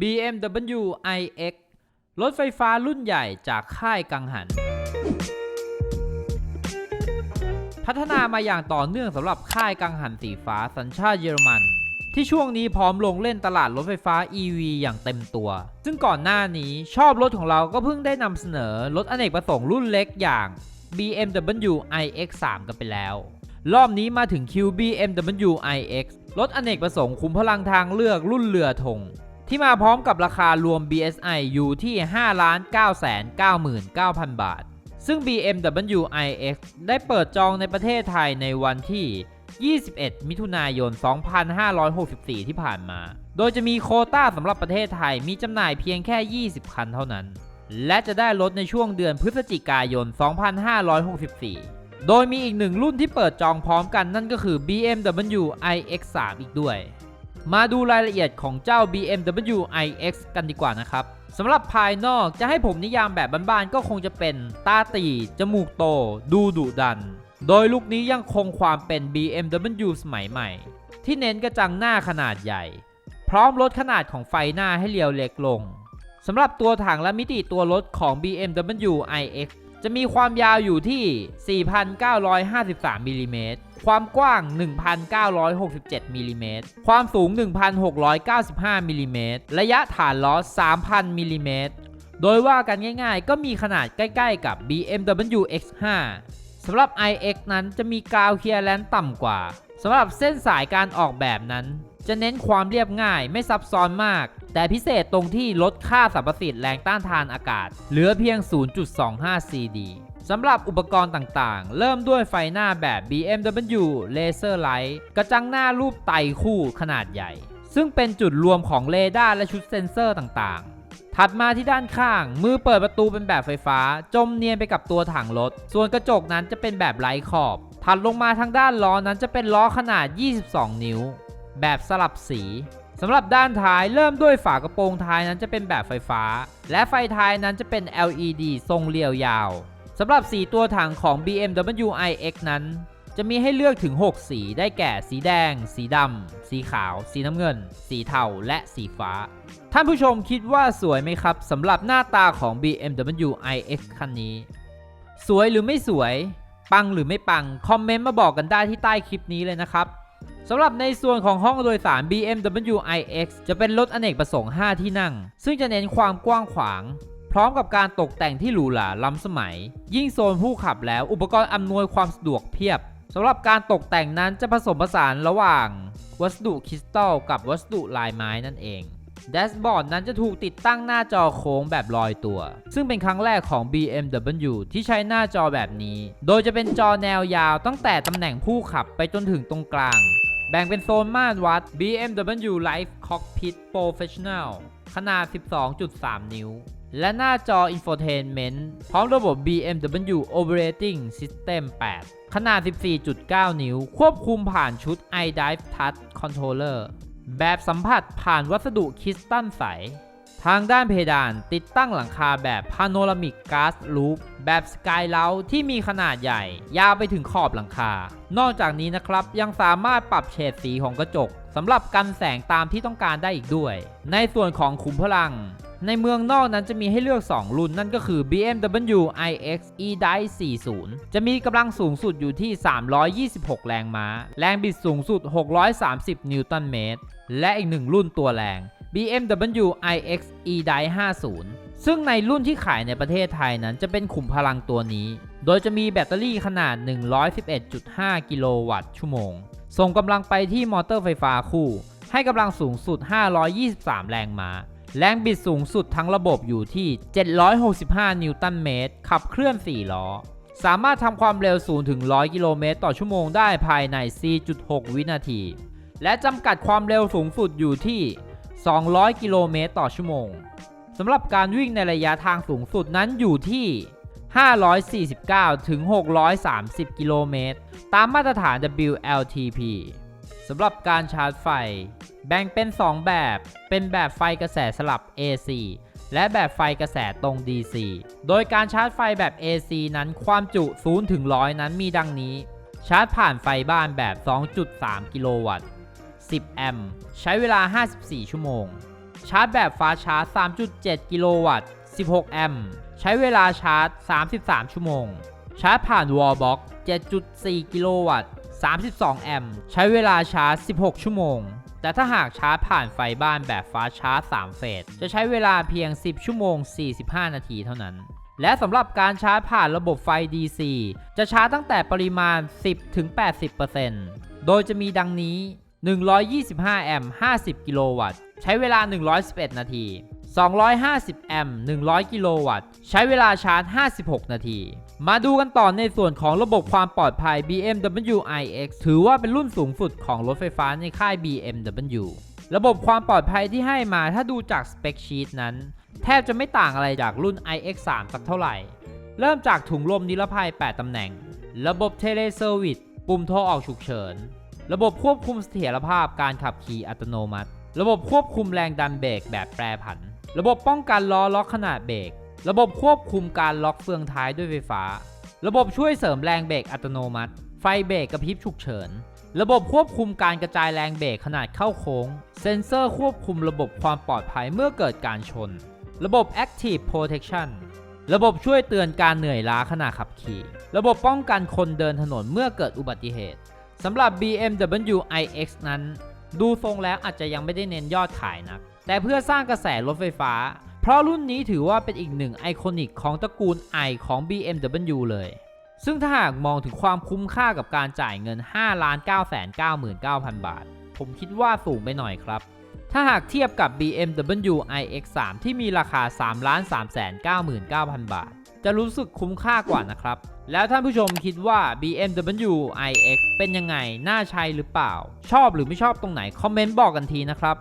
BMW iX รถไฟฟ้ารุ่นใหญ่จากค่ายกังหัน พัฒนามาอย่างต่อเนื่องสำหรับค่ายกังหันสีฟ้าสัญชาติเยอรมัน ที่ช่วงนี้พร้อมลงเล่นตลาดรถไฟฟ้า EV อย่างเต็มตัว ซึ่งก่อนหน้านี้ชอบรถของเราก็เพิ่งได้นำเสนอรถอเนกประสงค์รุ่นเล็กอย่าง BMW iX3 กันไปแล้ว รอบนี้มาถึงคิว BMW iX รถอเนกประสงค์คุมพลังทางเลือกรุ่นเรือธง ที่มาพร้อมกับราคารวม BSI อยู่ที่ 5,999,000 บาท ซึ่ง BMW iX ได้เปิดจองในประเทศไทยในวันที่ 21 มิถุนายน 2564 ที่ผ่านมา โดยจะมีโควต้าสำหรับประเทศไทยมีจำหน่ายเพียงแค่ 20 คันเท่านั้น และจะได้รถในช่วงเดือนพฤศจิกายน 2564 โดยมีอีกหนึ่งรุ่นที่เปิดจองพร้อมกันนั่นก็คือ BMW iX3 อีกด้วย มาดูรายละเอียดของเจ้า BMW iX กันดีกว่านะครับสำหรับภายนอกจะให้ผมนิยามแบบบ้านๆก็คงจะเป็นตาตี จมูกโต ดูดุดัน โดยลุคนี้ยังคงความเป็น BMW สมัยใหม่ ที่เน้นกระจังหน้าขนาดใหญ่ พร้อมลดขนาดของไฟหน้าให้เรียวเล็กลงสำหรับตัวถังและมิติตัวรถของ BMW iX จะมีความยาวอยู่ที่ 4,953มิลลิเมตรความกว้าง 1,967มิลลิเมตรความสูง 1,695มิลลิเมตรระยะฐานล้อ 3,000มิลลิเมตรโดยว่ากันง่ายๆ ก็มีขนาดใกล้ๆกับ BMW X5 สำหรับ iX นั้นจะมีกราวเคลียร์แลนต่ำกว่าสำหรับเส้นสายการออกแบบนั้น จะเน้นความเรียบง่ายไม่ซับซ้อนมาก แต่พิเศษตรงที่ลดค่าสรรพสิทธิ์แรงต้านทานอากาศ เหลือเพียง 0.25 CD สำหรับอุปกรณ์ต่างๆ เริ่มด้วยไฟหน้าแบบ BMW Laser Light กระจังหน้ารูปไตคู่ขนาดใหญ่ ซึ่งเป็นจุดรวมของเรดาร์และชุดเซ็นเซอร์ต่างๆ ถัดมาที่ด้านข้าง มือเปิดประตูเป็นแบบไฟฟ้า จมเนียนไปกับตัวถังรถ ส่วนกระจกนั้นจะเป็นแบบไร้ขอบ ถัดลงมาทางด้านล้อนั้นจะเป็นล้อขนาด 22 นิ้ว แบบสลับสี สำหรับด้านท้ายเริ่มด้วยฝากระโปรงท้ายนั้นจะเป็นแบบไฟฟ้า และไฟท้ายนั้นจะเป็น LED ทรงเรียวยาวสำหรับสีตัวถังของ BMW iX นั้น จะมีให้เลือกถึง 6 สีได้แก่สีแดง สีดำ สีขาว สีน้ำเงิน สีเทา และสีฟ้า ท่านผู้ชมคิดว่าสวยไหมครับสำหรับหน้าตาของ BMW iX คันนี้ สวยหรือไม่สวย ปังหรือไม่ปัง คอมเมนต์มาบอกกันได้ที่ใต้คลิปนี้เลยนะครับ สำหรับในส่วนของห้องโดยสาร BMW iX จะเป็นรถอเนกประสงค์ 5 ที่นั่ง ซึ่งจะเน้นความกว้างขวาง พร้อมกับการตกแต่งที่หรูหราล้ำสมัย ยิ่งโซนผู้ขับแล้วอุปกรณ์อำนวยความสะดวกเพียบสำหรับการตกแต่งนั้นจะผสมผสานระหว่าง วัสดุคริสตัลกับวัสดุลายไม้นั่นเองแดชบอร์ดนั้นจะถูกติดตั้งหน้าจอโค้งแบบลอยตัว ซึ่งเป็นครั้งแรกของ BMW ที่ใช้หน้าจอแบบนี้ โดยจะเป็นจอแนวยาวตั้งแต่ตำแหน่งผู้ขับไปจนถึงตรงกลาง แบ่งเป็นโซนม่านวัด BMW Live Cockpit Professional ขนาด 12.3 นิ้ว และหน้าจอ Infotainment พร้อมระบบ BMW Operating System 8 ขนาด 14.9 นิ้ว ควบคุมผ่านชุด iDrive Touch Controller แบบสัมผัสผ่านวัสดุคริสตัลใส ทางด้านเพดานติดตั้งหลังคาแบบ Panoramic Glass Roof แบบ Sky l o u ที่มีขนาดใหญ่ ยาวไปถึงขอบหลังคา นอกจากนี้นะครับยังสามารถปรับเฉดสีของกระจกสำหรับกันแสงตามที่ต้องการได้อีกด้วย ในส่วนของขุมพลัง ในเมืองนอกนั้นจะมีให้เลือก 2 รุ่นนั่นก็คือ BMW iX eDrive 40 จะมีกำลังสูงสุดอยู่ที่ 326 แรงม้า แรงบิดสูงสุด 630 นิวตันเมตร และอีกหนึ่งรุ่นตัวแรง BMW iX eDrive 50 ซึ่งในรุ่นที่ขายในประเทศไทยนั้นจะเป็นขุมพลังตัวนี้ โดยจะมีแบตเตอรี่ขนาด 111.5 กิโลวัตต์ชั่วโมง ส่งกำลังไปที่มอเตอร์ไฟฟ้าคู่ ให้กำลังสูงสุด 523 แรงม้า แรงบิดสูงสุดทั้งระบบอยู่ที่ 765 นิวตันเมตร ขับเคลื่อน 4 ล้อ สามารถทำความเร็ว 0 ถึง 100 กิโลเมตรต่อชั่วโมงได้ภายใน 4.6 วินาที และจำกัดความเร็วสูงสุดอยู่ที่ 200 กิโลเมตรต่อชั่วโมงสำหรับการวิ่งในระยะทางสูงสุดนั้นอยู่ที่ 549 ถึง 630 กิโลเมตร ตามมาตรฐาน WLTP สำหรับการชาร์จไฟ แบ่งเป็น 2 แบบ เป็นแบบไฟกระแสสลับ AC และแบบไฟกระแสตรง DC โดยการชาร์จไฟแบบ AC นั้นความจุ0ถึง100 นั้นมีดังนี้ ชาร์จผ่านไฟบ้านแบบ 2.3 กิโลวัตต์ 10 แอมป์ ใช้เวลา 54 ชั่วโมง ชาร์จแบบฟ้าชาร์จ 3.7 กิโลวัตต์ 16 แอมป์ ใช้เวลาชาร์จ 33 ชั่วโมง ชาร์จผ่านวอลบ็อก7.4 กิโลวัตต์ 32 แอมป์ ใช้เวลาชาร์จ 16 ชั่วโมง แต่ถ้าหากชาร์จผ่านไฟบ้านแบบฟ้าชาร์จ 3 เฟส จะใช้เวลาเพียง 10 ชั่วโมง 45 นาทีเท่านั้นและสำหรับการชาร์จผ่านระบบไฟ DC จะชาร์จตั้งแต่ปริมาณ 10-80%โดยจะมีดังนี้ 125 แอมป์ 50 กิโลวัตต์ ใช้เวลา 111 นาที 250 แอมป์ 100 กิโลวัตต์ ใช้เวลาชาร์จ 56 นาที มาดูกันต่อในส่วนของระบบความปลอดภัย BMW iX ถือว่าเป็นรุ่นสูงสุดของรถไฟฟ้าในค่าย BMW ระบบความปลอดภัยที่ให้มาถ้าดูจากสเปคชีตนั้น แทบจะไม่ต่างอะไรจากรุ่น iX3 สักเท่าไหร่ เริ่มจากถุงลมนิรภัย 8 ตำแหน่ง ระบบเทเลเซอร์วิสปุ่มโทรออกฉุกเฉิน ระบบควบคุมเสถียรภาพการขับขี่อัตโนมัติ ระบบควบคุมแรงดันเบรกแบบแปรผัน ระบบป้องกันล้อล็อกขนาดเบรก ระบบควบคุมการล็อกเฟืองท้ายด้วยไฟฟ้า ระบบช่วยเสริมแรงเบรกอัตโนมัติ ไฟเบรกกระพริบฉุกเฉิน ระบบควบคุมการกระจายแรงเบรกขนาดเข้าโค้ง เซ็นเซอร์ควบคุมระบบความปลอดภัยเมื่อเกิดการชน ระบบ Active Protection ระบบช่วยเตือนการเหนื่อยล้าขณะขับขี่ ระบบป้องกันคนเดินถนนเมื่อเกิดอุบัติเหตุ สำหรับ BMW iX นั้น ดูทรงแล้วอาจจะยังไม่ได้เน้นยอดขายนัก แต่เพื่อสร้างกระแสรถไฟฟ้า เพราะรุ่นนี้ถือว่าเป็นอีกหนึ่งไอคอนิกของตระกูล i ของ BMW เลย ซึ่งถ้าหากมองถึงความคุ้มค่ากับการจ่ายเงิน 5 9 9 9 0 0 0 บาท ผมคิดว่าสูงไปหน่อยครับ ถ้าหากเทียบกับ BMW iX3 ที่มีราคา 3 3 9 9 0 0 0 บาท จะรู้สึกคุ้มค่ากว่านะครับ แล้วท่านผู้ชมคิดว่า BMW iX เป็นยังไง น่าใช้หรือเปล่า ชอบหรือไม่ชอบตรงไหน คอมเมนต์บอกกันทีนะครับ